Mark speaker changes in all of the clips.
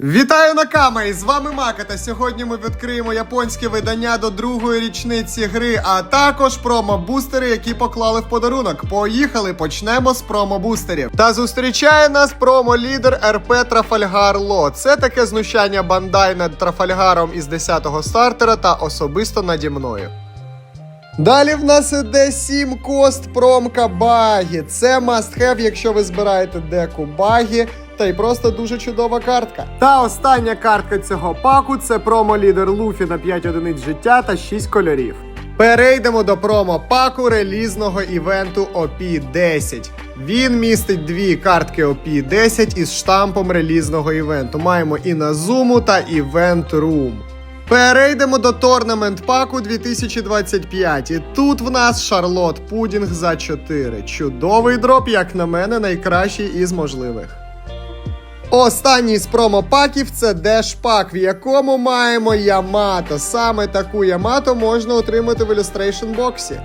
Speaker 1: Вітаю Накама! І з вами Мака. Та сьогодні ми відкриємо японське видання до другої річниці гри, а також промо-бустери, які поклали в подарунок. Поїхали, почнемо з промо-бустерів. Та зустрічає нас промо-лідер РП Трафальгар Ло. Це таке знущання бандай над Трафальгаром із 10-го стартера та особисто наді мною. Далі в нас іде 7 кост промка багі. Це must have, якщо ви збираєте деку багі. Та й просто дуже чудова картка. Та остання картка цього паку це промо-лідер Луфі на 5 одиниць життя та 6 кольорів. Перейдемо до промо-паку релізного івенту OP10. Він містить дві картки OP10 із штампом релізного івенту. Маємо і Назуму та Event Room. Перейдемо до торнамент паку 2025. І тут в нас Шарлот Пудінг за 4. Чудовий дроп, як на мене, найкращий із можливих. Останній з промопаків це дешпак, в якому маємо Ямато. Саме таку Ямато можна отримати в Illustration боксі.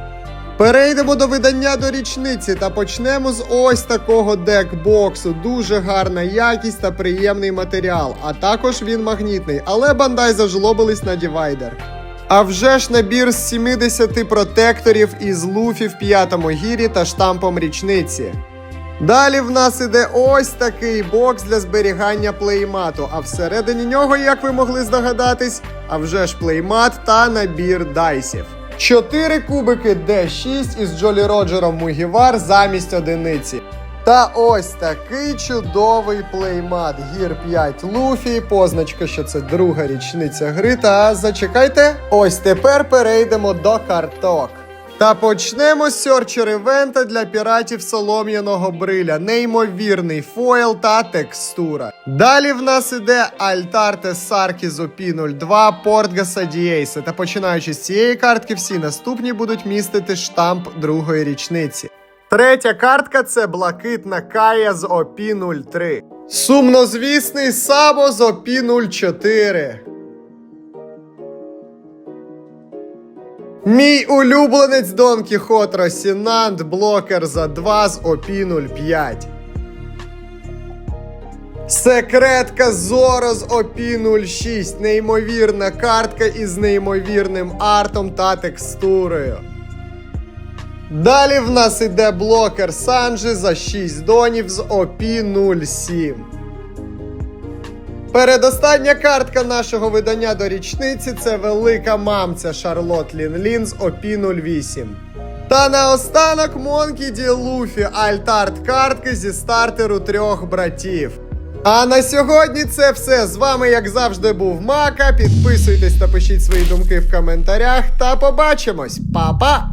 Speaker 1: Перейдемо до видання до річниці та почнемо з ось такого декбоксу. Дуже гарна якість та приємний матеріал, а також він магнітний, але бандай зажлобились на дівайдер. А вже ж набір з 70 протекторів із луфі в п'ятому гірі та штампом річниці. Далі в нас іде ось такий бокс для зберігання плеймату. А всередині нього, як ви могли здогадатись, а вже ж плеймат та набір дайсів. Чотири кубики D6 із Джолі Роджером Мугівар замість одиниці. Та ось такий чудовий плеймат. Гір 5 Луфі, позначка, що це друга річниця гри. Та зачекайте, ось тепер перейдемо до карток. Та почнемо з сьорчер івента для піратів солом'яного бриля, неймовірний фойл та текстура. Далі в нас іде Альтарте Саркіз OP02 Портгаса Дієйса. Та починаючи з цієї картки, всі наступні будуть містити штамп другої річниці. Третя картка це блакитна Кая з OP03. Сумнозвісний Сабо з OP04. Мій улюбленець Дон Кіхот Росінант, блокер за 2 з OP05. Секретка Зоро з OP06. Неймовірна картка із неймовірним артом та текстурою. Далі в нас іде блокер Санджі за 6 донів з OP07. Передостання картка нашого видання до річниці це велика мамця Шарлот Лінлін з OP08. Та наостанок Монкі Ді Луфі альтарт картки зі стартеру трьох братів. А на сьогодні це все. З вами, як завжди, був Мака. Підписуйтесь та пишіть свої думки в коментарях. Та побачимось. Па-па!